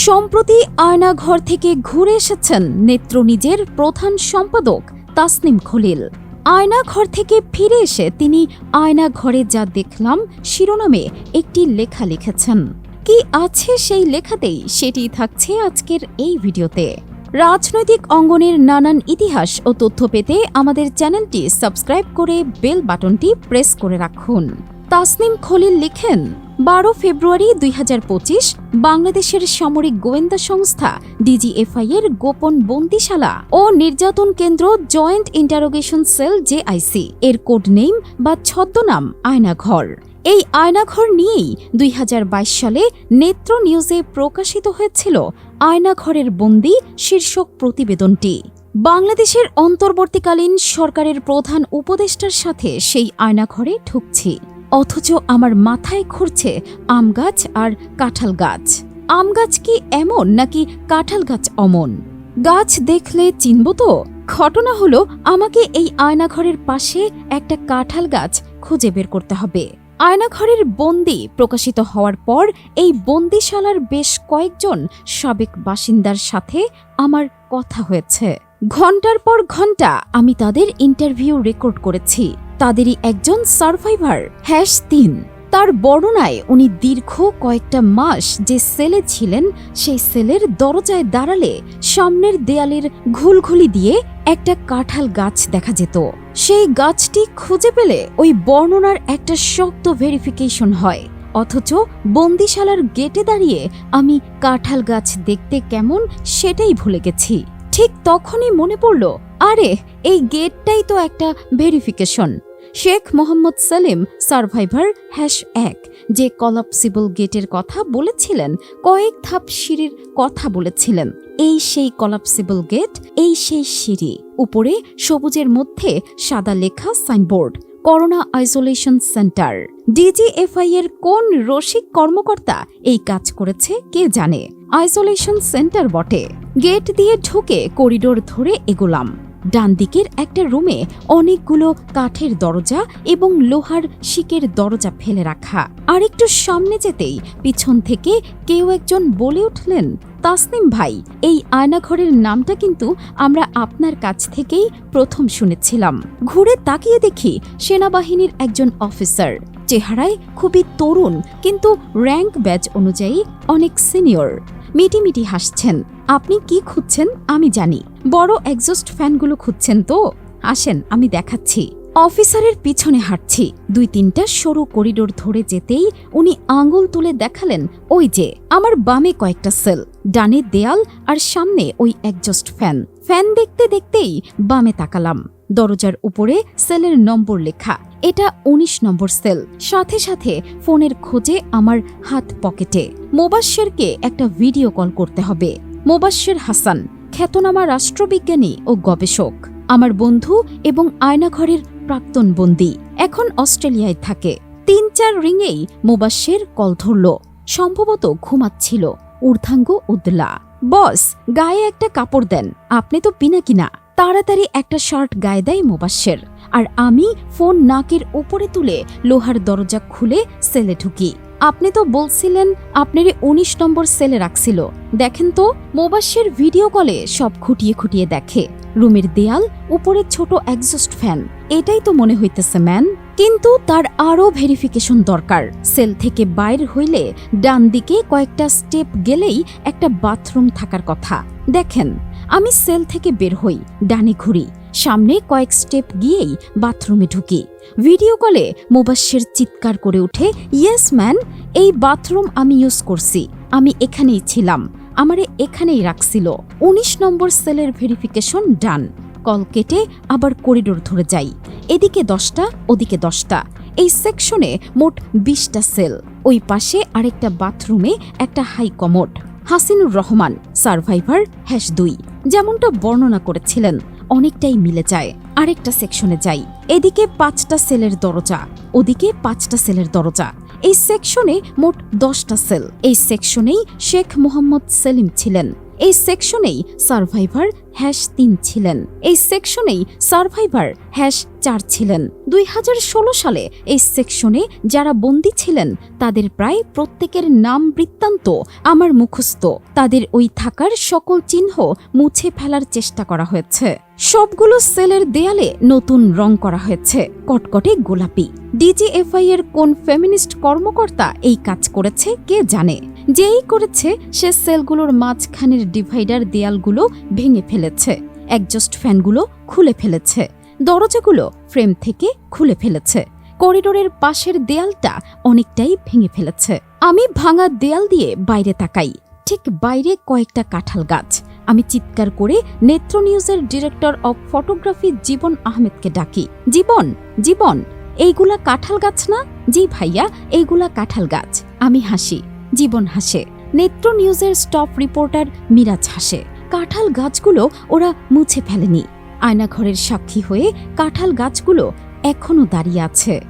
সম্প্রতি আয়নাঘর থেকে ঘুরে এসেছেন নেত্র নিজের প্রধান সম্পাদক তাসনিম খলিল। আয়নাঘর থেকে ফিরে এসে তিনি আয়নাঘরে যা দেখলাম শিরোনামে একটি লেখা লিখেছেন। কি আছে সেই লেখাতেই সেটি থাকছে আজকের এই ভিডিওতে। রাজনৈতিক অঙ্গনের নানান ইতিহাস ও তথ্য পেতে আমাদের চ্যানেলটি সাবস্ক্রাইব করে বেল বাটনটি প্রেস করে রাখুন। তাসনিম খলিল লিখেন বারো ফেব্রুয়ারি দুই হাজার পঁচিশ, বাংলাদেশের সামরিক গোয়েন্দা সংস্থা ডিজিএফআই এর গোপন বন্দিশালা ও নির্যাতন কেন্দ্র জয়েন্ট ইন্টারোগেশন সেল জেআইসি। এর কোড নেম বা ছদ্মনাম আয়নাঘর। এই আয়নাঘর নিয়েই দুই হাজার বাইশ সালে নেত্র নিউজে প্রকাশিত হয়েছিল আয়নাঘরের বন্দি শীর্ষক প্রতিবেদনটি। বাংলাদেশের অন্তর্বর্তীকালীন সরকারের প্রধান উপদেষ্টার সাথে সেই আয়নাঘরে ঢুকছি। অথচ আমার মাথায় ঘুরছে আম গাছ আর কাঁঠাল গাছ। আম গাছ কি এমন নাকি কাঁঠাল গাছ অমন? গাছ দেখলে চিনব তো? ঘটনা হলো আমাকে এই আয়নাঘরের পাশে একটা কাঁঠাল গাছ খুঁজে বের করতে হবে। আয়নাঘরের বন্দি প্রকাশিত হওয়ার পর এই বন্দিশালার বেশ কয়েকজন সাবেক বাসিন্দার সাথে আমার কথা হয়েছে। ঘণ্টার পর ঘণ্টা আমি তাদের ইন্টারভিউ রেকর্ড করেছি। তাদেরই একজন সার্ভাইভার, হ্যাশ তিন। তার বর্ণনায় উনি দীর্ঘ কয়েকটা মাস যে সেলে ছিলেন, সেই সেলের দরজায় দাঁড়ালে সামনের দেয়ালের ঘুলঘুলি দিয়ে একটা কাঁঠাল গাছ দেখা যেত। সেই গাছটি খুঁজে পেলে ওই বর্ণনার একটা শক্ত ভেরিফিকেশন হয়। অথচ বন্দিশালার গেটে দাঁড়িয়ে আমি কাঁঠাল গাছ দেখতে কেমন সেটাই ভুলে গেছি। ঠিক তখনই মনে পড়ল আরে, এই গেটটাই তো একটা verification. Sheikh Mohammad Salim survivor hash এক, যে কলাপসিবল গেটের কথা বলেছিলেন, কয়েক ধাপ সিঁড়ির কথা বলেছিলেন। এই সেই কলাপসিবল গেট, এই সেই সিঁড়ি, উপরে সবুজের মধ্যে সাদা লেখা signboard, corona isolation centre. DGFI এর কোন রসিক কর্মকর্তা এই কাজ করেছে কে জানে? আইসোলেশন সেন্টার বটে। গেট দিয়ে ঢুকে করিডোর ধরে এগোলাম। ডান দিকের একটা রুমে অনেকগুলো কাঠের দরজা এবং লোহার শিকের দরজা ফেলে রাখা। আর একটু সামনে যেতেই পিছন থেকে কেউ একজন বলে উঠলেন, তাসনিম ভাই, এই আয়নাঘরের নামটা কিন্তু আমরা আপনার কাছ থেকেই প্রথম শুনেছিলাম। ঘুরে তাকিয়ে দেখি সেনাবাহিনীর একজন অফিসার। চেহারায় খুবই তরুণ, কিন্তু র্যাঙ্ক ব্যাচ অনুযায়ী অনেক সিনিয়র মিটিমিটি হাসছেন। আপনি কি খুঁজছেন? আমি জানি। বড় এক্সস্ট ফ্যানগুলো খুঁজছেন তো? আসেন, আমি দেখাচ্ছি। অফিসারের পিছনে হাঁটছি। দুই তিনটা সরু করিডোর ধরে যেতেই উনি আঙুল তুলে দেখালেন, ওই যে, আমার বামে কয়েকটা সেল, ডানে দেয়াল আর সামনে ওই একজস্ট ফ্যান ফ্যান দেখতে দেখতেই বামে তাকালাম। দরজার উপরে সেলের নম্বর লেখা। এটা ১৯ নম্বর সেল। সাথে সাথে ফোনের খোঁজে আমার হাত পকেটে। মোবাশ্বেরকে একটা ভিডিও কল করতে হবে। মোবাশ্বের হাসান, খ্যাতনামা রাষ্ট্রবিজ্ঞানী ও গবেষক। আমার বন্ধু এবং আয়নাঘরের প্রাক্তন বন্দী। এখন অস্ট্রেলিয়ায় থাকে। তিন চার রিংয়েই মোবাশ্বের কল ধরল। সম্ভবত ঘুমাচ্ছিল। ঊর্ধ্বাঙ্গ উদ্লা। বস, গায়ে একটা কাপড় দেন। আপনি তো পিনা কিনা তাড়াতাড়ি একটা শার্ট গায়ে দেয় মোবাশ্বের আর আমি ফোন নাকের উপরে তুলে লোহার দরজা খুলে সেলে ঢুকি। আপনি তো বলছিলেন আপনার উনিশ নম্বর সেলে রাখছিল। দেখেন তো মোবাশ্বের ভিডিও কলে সব খুঁটিয়ে খুঁটিয়ে দেখে। রুমের দেয়াল, উপরে ছোট একজস্ট ফ্যান এটাই তো মনে হইতেছে, ম্যান। কিন্তু তার আরও ভেরিফিকেশন দরকার। সেল থেকে বাইর হইলে ডান দিকে কয়েকটা স্টেপ গেলেই একটা বাথরুম থাকার কথা। দেখেন, আমি সেল থেকে বের হই, ডানে ঘুরি। সামনে কয়েক স্টেপ গিয়েই বাথরুমে ঢুকি। ভিডিও কলে মোবাশ্বের চিৎকার করে উঠে, ইয়েস, ম্যান, এই বাথরুম আমি ইউজ করছি। আমি এখানেই ছিলাম। আমারে এখানেই রাখছিল। ১৯ নম্বর সেলের ভেরিফিকেশন ডান। কল কেটে আবার করিডোর ধরে যাই। এদিকে দশটা, ওদিকে দশটা। এই সেকশনে মোট বিশটা সেল। ওই পাশে আরেকটা বাথরুমে একটা high commode. Hasinur Rahman, survivor, hash দুই। যেমনটা বর্ণনা করেছিলেন অনেকটাই মিলে যায়। আরেকটা সেকশনে যাই। এদিকে পাঁচটা সেলের দরজা, ওদিকে পাঁচটা সেলের দরজা। এই সেকশনে মোট দশটা সেল। এই সেকশনেই শেখ মোহাম্মদ সেলিম ছিলেন। এই সেকশনেই সার্ভাইভার হ্যাশ তিন ছিলেন। এই সেকশনেই সার্ভাইভার হ্যাশ চার ছিলেন। দুই হাজার ষোলো সালে এই সেকশনে যারা বন্দী ছিলেন, তাদের প্রায় প্রত্যেকের নাম বৃত্তান্ত আমার মুখস্থ। তাদের ওই থাকার সকল চিহ্ন মুছে ফেলার চেষ্টা করা হয়েছে। সবগুলো সেলের দেয়ালে নতুন রং করা হয়েছে। কটকটে গোলাপি। ডিজিএফআই এর কোন ফেমিনিস্ট কর্মকর্তা এই কাজ করেছে, কে জানে? যেই করেছে, সে সেলগুলোর মাঝখানের ডিভাইডার দেয়ালগুলো ভেঙে ফেলেছে। একজস্ট ফ্যানগুলো খুলে ফেলেছে। দরজাগুলো ফ্রেম থেকে খুলে ফেলেছে। করিডোরের পাশের দেয়ালটা অনেকটাই ভেঙে ফেলেছে। আমি ভাঙা দেয়াল দিয়ে বাইরে তাকাই। ঠিক বাইরে কয়েকটা কাঁঠাল গাছ। আমি চিৎকার করে নেত্র নিউজের ডিরেক্টর অব ফটোগ্রাফি জীবন আহমেদকে ডাকি। জীবন জীবন, এইগুলা কাঁঠাল গাছ না? জি ভাইয়া, এইগুলা কাঁঠাল গাছ। আমি হাসি। জীবন হাসে। নেত্র নিউজের স্টপ রিপোর্টার মিরাজ হাসে। কাঁঠাল গাছগুলো ওরা মুছে ফেলেনি। আয়নাঘরের সাক্ষী হয়ে কাঁঠাল গাছগুলো এখনও দাঁড়িয়ে আছে।